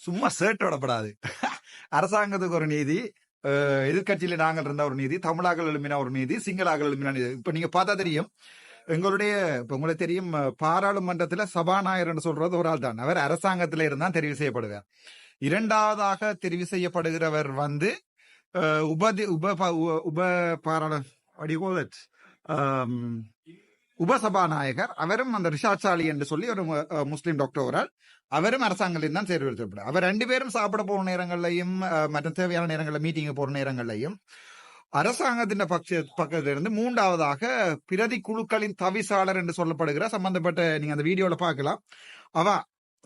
சும்மா சேட்டு விடப்படாது. அரசாங்கத்துக்கு ஒரு நீதி எதிர்கட்சியில நாங்கள் இருந்த ஒரு நீதி தமிழாக்கள் எழுப்பின ஒரு நீதி சிங்களாக்கள் எழுப்பின நீதி. இப்ப நீங்க பார்த்தா தெரியும் எங்களுடைய இப்ப உங்களுக்கு தெரியும் பாராளுமன்றத்துல சபாநாயகர்னு சொல்றது ஒரு ஆள் தான் அவர் அரசாங்கத்துல இருந்தான் தெரிவு செய்யப்படுவார். இரண்டாவதாக தெரிவு செய்யப்படுகிறவர் வந்து உபதி உப உ- உப பாராள உபசபாநாயகர் அவரும் அந்த ரிஷாட் சாலி என்று சொல்லி ஒரு முஸ்லீம் டாக்டர் ஒருவர் அவரும் அரசாங்கத்தில் தான் தேர்வு அவர் ரெண்டு பேரும் சாப்பிட போகிற நேரங்கள்லையும் மற்ற தேவையான நேரங்களில் மீட்டிங் போகிற நேரங்கள்லையும் அரசாங்கத்தின் பட்ச பக்கத்திலிருந்து மூன்றாவதாக பிரதி குழுக்களின் தவிசாளர் என்று சொல்லப்படுகிற சம்பந்தப்பட்ட நீங்க அந்த வீடியோல பார்க்கலாம். அவ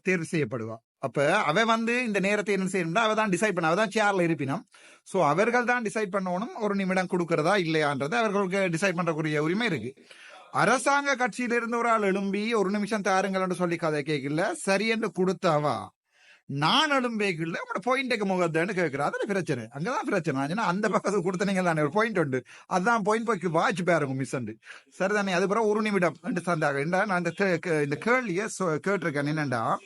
தேர்வு செய்யப்படுவா. அப்ப அவ வந்து இந்த நேரத்தை என்ன செய்யணும்னா அவ தான் டிசைட் பண்ண அவ தான் சேர்ல இருப்பினும். சோ அவர்கள் தான் டிசைட் பண்ணணும் ஒரு நிமிடம் கொடுக்கறதா இல்லையான்றது அவர்களுக்கு டிசைட் பண்றக்கூடிய உரிமை இருக்கு. அரசாங்க கட்சியில இருந்து ஒரு ஆள் எழும்பி ஒரு நிமிஷம் தாருங்கள்னு சொல்லி கதை கேட்கல. சரி என்று கொடுத்தாவா? நான் எழும்பேக்குள்ள உங்களோட பாயிண்ட்டுக்கு முகத்தேன்னு கேட்கிறா அதுல பிரச்சனை. அங்கதான் பிரச்சனை. ஏன்னா அந்த பக்கத்துக்கு கொடுத்தனீங்க தானே ஒரு பாயிண்ட் உண்டு. அதுதான் பாயிண்ட் போய்க்கு வாட்ச் பேருங்க மிஸ் உண்டு. சரிதானே அது பிறகு ஒரு நிமிடம். ரெண்டு சந்தாக நான் இந்த கே- இந்த கேள்வியை சொ- கேட்டிருக்கேன். என்னண்டா?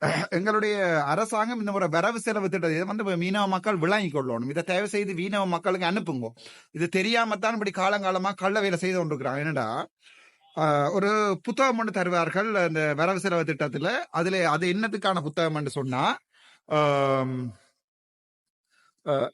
எங்களுடைய அரசாங்கம் இந்த முறை வரவு செலவு திட்டத்தை இதை வந்து மீனவ மக்கள் விளங்கிக் கொள்ளணும். இதை தயவு செய்து மீனவ மக்களுக்கு அனுப்புங்க. இது தெரியாமத்தான் இப்படி காலங்காலமா கள்ள வேலை செய்து கொண்டிருக்கிறாங்க. என்னடா? ஒரு புத்தகம் ஒன்று தருவார்கள் அந்த வரவு செலவு திட்டத்துல. அதுல அது என்னத்துக்கான புத்தகம் சொன்னா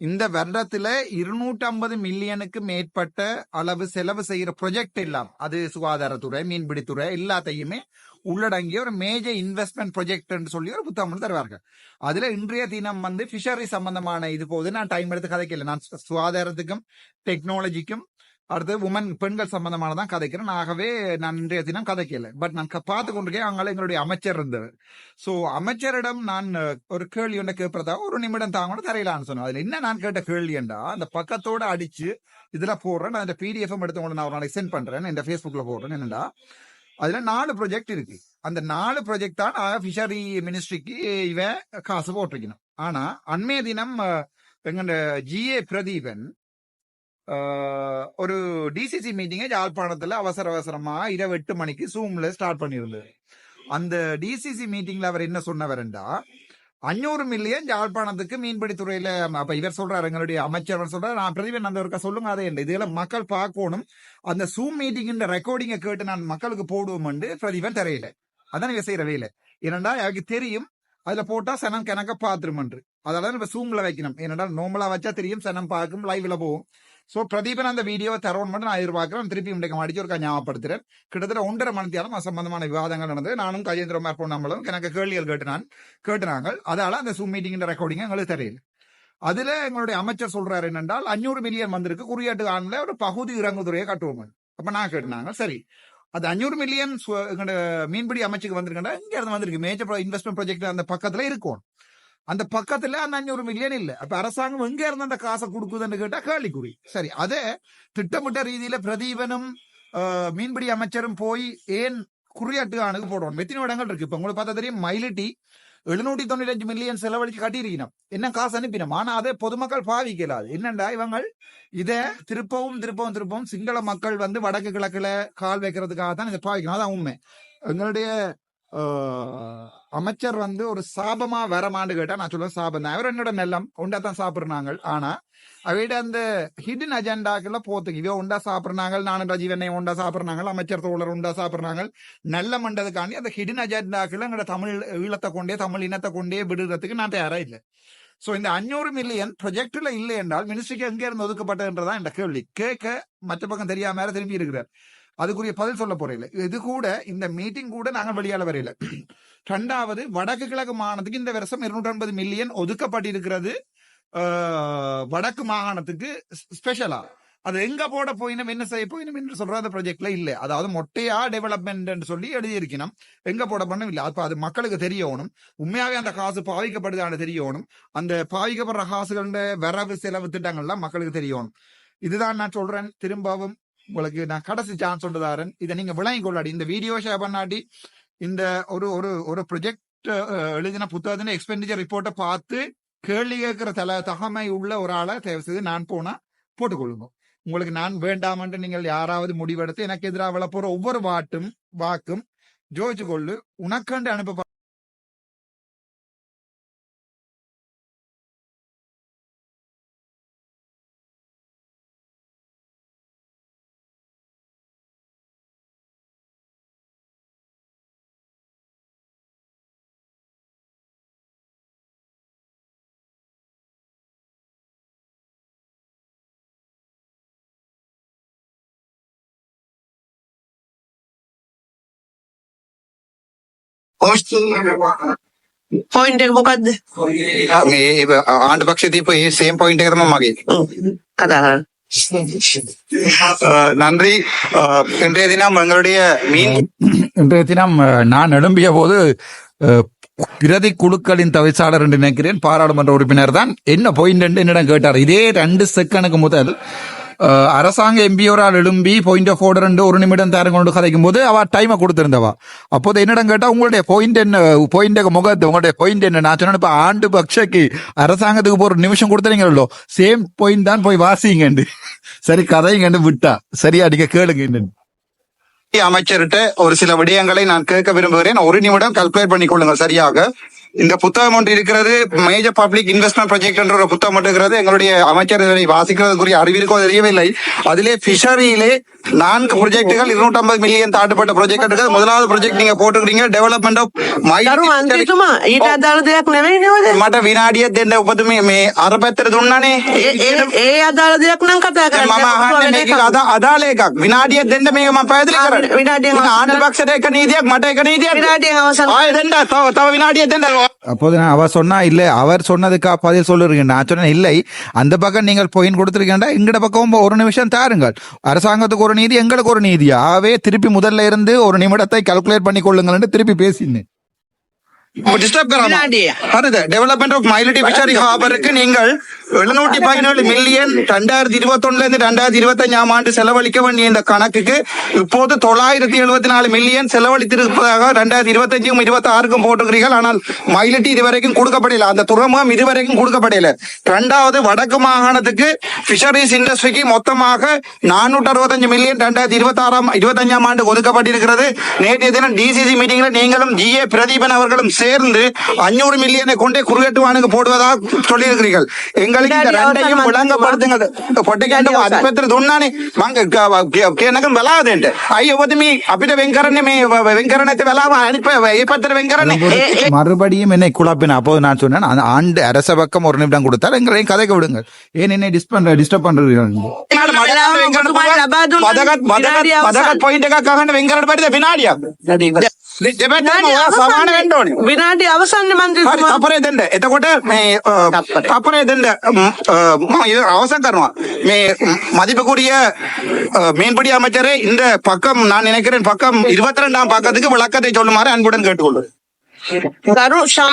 இந்த வருடத்துல இருநூற்றி ஐம்பது மில்லியனுக்கு மேற்பட்ட அளவு செலவு செய்யற ப்ரொஜெக்ட் எல்லாம். அது சுகாதாரத்துறை மீன்பிடித்துறை எல்லாத்தையுமே உள்ளடங்கிய ஒரு மேஜர் இன்வெஸ்ட்மெண்ட் ப்ரொஜெக்ட் சொல்லி ஒரு புத்தகம் வந்து தருவார்கள். அதுல இன்றைய தினம் வந்து ஃபிஷரி சம்பந்தமான இது போது நான் டைம் எடுத்து கதைக்கல. நான் சுகாதாரத்துக்கும் டெக்னாலஜிக்கும் அடுத்து உமன் பெண்கள் சம்பந்தமானதான் கதைக்கிறேன். ஆகவே நான் இன்றைய தினம் கதைக்கல. பட் நான் பார்த்து கொண்டிருக்கேன். அங்கே எங்களுடைய அமைச்சர் இருந்தவர். சோ அமைச்சரிடம் நான் ஒரு கேள்வி ஒன்று கேட்பதா? ஒரு நிமிடம் தாங்க தரையிலான்னு சொன்னேன் அதுல என்ன நான் கேட்ட கேள்வி என்றா அந்த பக்கத்தோட அடிச்சு இதுல போடுறேன். நான் அந்த பிடிஎஃப் எடுத்து உங்களுக்கு நான் ஒரு நாளைக்கு சென்ட் பண்றேன். இந்த ஃபேஸ்புக்கில் போடுறேன். என்னடா அதுல நாலு ப்ராஜெக்ட் இருக்கு. அந்த நாலு ப்ராஜெக்ட் தான் ஃபிஷரி மினிஸ்ட்ரிக்கு இவன் காசு போட்டிருக்கணும். ஆனா அண்மைய தினம் அஹ், ஜிஏ பிரதீபன் ஒரு டிசிசி மீட்டிங்கை யாழ்ப்பாணத்துல அவசர அவசரமா இரவு எட்டு மணிக்கு ஜூம்ல ஸ்டார்ட் பண்ணியிருந்தது. அந்த டிசிசி மீட்டிங்ல அவர் என்ன சொன்னவர்டா அஞ்சூறு மில்லியன் யாழ்ப்பாணத்துக்கு மீன்பிடி துறையில அப்ப இவர் சொல்றாரு எங்களுடைய அமைச்சர் அவர் சொல்றாரு. நான் பிரதிபன் அந்த ஒருக்கா சொல்லுங்க அதே இல்லை இதெல்லாம் மக்கள் பார்க்கணும். அந்த சூம் மீட்டிங் ரெக்கார்டிங்கை கேட்டு நான் மக்களுக்கு போடுவோம் பிரதிபன் தெரியல. அதான் இவ செய்யற வேலை. ஏனண்டா எனக்கு தெரியும் அதுல போட்டா சனம் கணக்க பாத்துருமன்று அதெல்லாம் நம்ம சூம்ல வைக்கணும். ஏனண்டா நோம்பலா வச்சா தெரியும் சனம் பார்க்கும் லைவ்ல போகும். சோ பிரதீபன் அந்த வீடியோவை தரோன் மட்டும் நான் எதிர்பார்க்கிறேன். திருப்பி இன்றைக்கு மடிச்சு ஒருக்கா ஞாபகப்படுத்துறேன். கிட்டத்தட்ட ஒன்றரை மணி அசம்பந்தமான சம்பந்தமான விவாதங்கள் நடந்தது. நானும் கஜேந்திரமார் பொண்ணாமலும் எனக்கு கேள்விகள் கேட்டு கேட்டுனாங்க. அதால அந்த சூம் மீட்டிங் ரெக்கார்டிங் எங்களுக்கு தெரியல. அதுல எங்களுடைய அமைச்சர் சொல்றாரு என்னென்றால் அஞ்சூறு மில்லியன் வந்திருக்கு. குறியாட்டு ஆண்டுல ஒரு பகுதி இறங்குதுறையை கட்டுவோம். அப்ப நான் கேட்டுனாங்க. சரி. அது அஞ்சூறு மில்லியன் எங்களோட மீன்பிடி அமைச்சுக்கு வந்திருக்கா இங்க இருந்து வந்திருக்கு. மேஜர் இன்வெஸ்ட்மெண்ட் ப்ராஜெக்ட் அந்த பக்கத்துல இருக்கும். அந்த பக்கத்துல அந்த அஞ்சூறு மில்லியன் இல்ல. அப்ப அரசாங்கம் எங்க இருந்து அந்த காசை கொடுக்குதுன்னு கேட்டா கேள்விக்குறி. சரி அதே திட்டமிட்ட ரீதியில பிரதீபனும் மீன்பிடி அமைச்சரும் போய் ஏன் குறியாட்டு அணுகு போடுவோம் எத்தனை இடங்கள் இருக்கு? இப்ப உங்களுக்கு பார்த்தா தெரியும் மயிலிட்டி எழுநூத்தி தொண்ணூற்றி அஞ்சு மில்லியன் செலவழிச்சு கட்டியிருக்கணும். என்ன காசு அனுப்பினோம்? ஆனா அதை பொதுமக்கள் பாவிக்கலாது. என்னண்டா இவங்க இதை திருப்பவும் திருப்பவும் திருப்பவும் சிங்கள மக்கள் வந்து வடக்கு கிழக்குல கால் வைக்கிறதுக்காக தான் இதை பாவிக்கணும். அதான் உண்மை. எங்களுடைய அமைச்சர் வந்து ஒரு சாபமா வரமான்னு கேட்டா நான் சொல்லுவேன் சாபம் தான். அவர் என்னோட நெல்லம் உண்டா தான் சாப்பிடுறாங்க. ஆனா அவையிட அந்த ஹிடன் அஜெண்டாக்குள்ள போத்துக்கு இவ உண்டா சாப்பிடுறாங்க நானும் ரஜீவனை உண்டா சாப்பிடுறாங்க அமைச்சர் தோழர் உண்டா சாப்பிடுறாங்க நல்ல மண்டதுக்காண்டி அந்த ஹிடன் அஜெண்டாக்குள்ள எங்களோட தமிழ் ஈழத்தை கொண்டே தமிழ் இனத்தை கொண்டே விடுறதுக்கு நான் தயாரா இல்லை. சோ இந்த அஞ்சூறு மில்லியன் ப்ரொஜெக்ட்ல இல்லை என்றால் மினிஸ்ட்ரிக்கு எங்க இருந்து ஒதுக்கப்பட்டதுன்றதான் இந்த கேள்வி. கேட்க மற்ற பக்கம் தெரியாம திரும்பி இருக்கிறார். அதுக்குரிய பதில் சொல்ல போறேன். இது கூட இந்த மீட்டிங் கூட நாங்கள் வெளியால வரையில. ரெண்டாவது வடக்கு கிழக்கு மாகாணத்துக்கு இந்த வருஷம் இருநூற்றி ஐம்பது மில்லியன் ஒதுக்கப்பட்டிருக்கிறது வடக்கு மாகாணத்துக்கு ஸ்பெஷலா அது எங்க போட போயினும் என்ன செய்ய போயினும் என்று சொல்ற அந்த ப்ராஜெக்ட்ல இல்ல. அதாவது மொட்டையா டெவலப்மெண்ட் சொல்லி எழுதியிருக்கணும். எங்க போட பண்ணும் இல்லை. அப்ப அது மக்களுக்கு தெரியணும். உண்மையாவே அந்த காசு பாவிக்கப்படுதான்னு தெரியணும். அந்த பாவிக்கப்படுற காசுகளோட வரவு செலவு திட்டங்கள்லாம் மக்களுக்கு தெரியணும். இதுதான் நான் சொல்றேன். திரும்பவும் உங்களுக்கு நான் கடைசி சான்ஸ் சொல்றதாரன் இதை நீங்க விளங்கி கொள்ளாடி இந்த வீடியோ ஷேர் பண்ணாடி இந்த ஒரு ஒரு ஒரு ப்ரொஜெக்ட் எழுதின புத்தகத்தின் எக்ஸ்பெண்டிச்சர் ரிப்போர்ட்டை பார்த்து கேள்வி கேட்கிற தல தகமை உள்ள ஒரு ஆளை தயவு செய்து நான் போனா போட்டுக்கொள்ளுங்க. உங்களுக்கு நான் வேண்டாம் என்று நீங்கள் யாராவது முடிவெடுத்து எனக்கு எதிராக விளப்போற ஒவ்வொரு வாட்டும் வாக்கும் ஜோதிச்சு கொள்ளு. உனக்கண்டு அனுப்ப පොයින්ට එක මොකක්ද මේ ආණ්ඩු පක්ෂ දීප ඒ සේම් පොයින්ට් එක තමයි මගේ කතා කරන්න அஹ் நன்றி அஹ் இன்றைய தினம் எங்களுடைய மீன் இன்றைய தினம் அஹ், நான் எழும்பிய போது அஹ், பிரதி குழுக்களின் தவிசாளர் என்று நினைக்கிறேன் பாராளுமன்ற உறுப்பினர் தான் என்ன பாயிண்ட் என்று என்னிடம் கேட்டார் இதே ரெண்டு செகண்டுக்கு முதல் அஹ், அரசாங்க எம்பியோரால் எழும்பி பாயிண்ட் ஆஃப் ஆர்டர் ஒரு நிமிடம் தாரம் கொண்டு கதைக்கும் போது அவ டைமை கொடுத்திருந்தவா. அப்போது என்னிடம் கேட்டா உங்களுடைய பாயிண்ட் என்ன? பாயிண்ட் முகத்து உங்களுடைய பாயிண்ட் என்ன? நான் சொன்னேன் இப்போ ஆண்டு பக்ஷக்கு அரசாங்கத்துக்கு போற நிமிஷம் கொடுத்துறீங்களோ சேம் பாயிண்ட் தான் போய் வாசிங்கண்டு சரி கதைங்கன்னு விட்டா. சரியா நீங்க கேளுங்க என்னன்னு. அமைச்சர்கிட்ட ஒரு சில விடயங்களை நான் கேட்க விரும்புகிறேன். ஒரு நிமிடம் கல்குலேட் பண்ணிக்கொள்ளுங்கள் சரியாக. இந்த புத்தகம் ஒன்று இருக்கிறது மேஜர் பப்ளிக் இன்வெஸ்ட்மெண்ட் ப்ராஜெக்ட் என்ற ஒரு புத்தகம் ஒன்று இருக்கிறது எங்களுடைய அமைச்சர் இதனை வாசிக்கிறதுக்குரிய அறிவிற்கோ தெரியவில்லை அதிலே பிஷரியிலே நான்கு ப்ராஜெக்டுகள் இருநூற்றி ஐம்பது மில்லியன் தாண்டப்பட்ட ப்ராஜெக்ட் இருக்குது முதலாவது ப்ராஜெக்ட் நீங்க போட்டுக்கிறீங்க டெவலப்மெண்ட் ஆஃப் ගරු අන්තිතුමා ඊට අදාළ දෙයක් නෙවෙයි නේද මට විනාඩියක් දෙන්න උපතුමේ මේ අර පැත්තට දුන්නානේ ඒ- ඒ- ඒ අදාළ දෙයක් නම් කතා කරන්න මම අහන්නේ මේක අදා- අදාළ එකක් විනාඩියක් දෙන්න මේක මම පැහැදිලි ආ, කරන්නේ විනාඩියක් ඉතින් ආණ්ඩු පක්ෂයට එක නීතියක් මට එක නීතියක් විනාඩියෙන් අවසන් ஆ, இதெண்டா, தவ- தவ வினாடியை தெண்டா. அப்போது நான் அவர் சொன்னா இல்லை அவர் சொன்னதுக்கா பதில் சொல்லுறீங்க. நான் சொன்னேன் இல்லை அந்த பக்கம் நீங்கள் பொயின் கொடுத்துருக்கேன்டா எங்கட பக்கம் ஒரு நிமிஷம் தாருங்கள். அரசாங்கத்துக்கு ஒரு நீதி எங்களுக்கு ஒரு நீதி ஆகவே திருப்பி முதல்ல இருந்து ஒரு நிமிடத்தை கால்குலேட் பண்ணி கொள்ளுங்கள் திருப்பி பேசினேன். கராமா. Fishery Harbour-க்கு நீங்கள் எழுநூற்றி பதினேழு மில்லியன் ரெண்டாயிரத்தி இருந்து ரெண்டாயிரத்தி இருபத்தஞ்சாம் ஆண்டு செலவழிக்க வேண்டிய இந்த கணக்குக்கு இப்போது தொள்ளாயிரத்தி எழுபத்தி நாலு மில்லியன் செலவழித்திருப்பதாக ரெண்டாயிரத்தி இருபத்தி ஆறுக்கும் போட்டுக்கிறீர்கள். ஆனால் மயிலிட்டி இதுவரைக்கும் கொடுக்கப்படல. அந்த துறைமுகம் இதுவரைக்கும் கொடுக்கப்படல. இரண்டாவது வடக்கு மாகாணத்துக்கு பிஷரிஸ் இண்டஸ்ட்ரிக்கு மொத்தமாக நானூற்று அறுபத்தஞ்சு மில்லியன் ரெண்டாயிரத்தி இருபத்தி ஆறாம் இருபத்தஞ்சாம் ஆண்டு ஒதுக்கப்பட்டிருக்கிறது. நேற்றைய தினம் டிசிசி மீட்டிங்ல நீங்களும் ஜிஏ பிரதீபன் அவர்களும் சேர்ந்து அஞ்சூறு மில்லியனை கொண்டே குறுகட்டுவானுக்கு போடுவதா சொல்லியிருக்கிறீர்கள். எங்களுக்கு இந்த ரெண்டையும் விளங்கப்படுத்துங்க. பொட்டைக்காட்டும் அது துண்ணானே எனக்கு வெலாவதுண்டு ஐயோ ஒதுமி அப்பிட்ட வெங்கரனே வெங்கரணத்தை வெலாவ அனுப்ப பத்திர வெங்கரனே. மறுபடியும் என்னை குழப்பின. அப்போது நான் சொன்னேன் அந்த ஆண்டு அரச பக்கம் ஒரு நிமிடம் கொடுத்தால் எங்களை கதைக்க விடுங்கள். ஏன் என்னை டிஸ்ட் பண்ற டிஸ்டர்ப் பண்றீர்கள்? මට මට වෙන් කරන්න පුළුවන්. ලබා දුන්න වදගත් වදගත් විනාඩිය අවසන්. වදගත් පොයින්ට් එකක් අහන්න වෙන් කරන්න බැරිද විනාඩියක් දෙපැත්තම විනාඩිය ඔයා සමාන වෙන්න ඕනේ විනාඩි අවසන්න හරි මන්ත්‍රීතුමා තපරේ දෙන්න එතකොට මේ අ, තප්පරේ. තපරේ දෙන්න ම්, අ, මම இது அவசரம் කරනවා මේ ம், மதிப்புக்குரிய அ, மீன்பிடி அமைச்சரே இந்த பக்கம் நான் நினைக்கிறேன் பக்கம் இருபத்தி ரெண்டாம் பக்கத்துக்கு விளக்கத்தை சொல்லுமாறு அன்புடன் கேட்டுக்கொள்வேன் ගරු ශා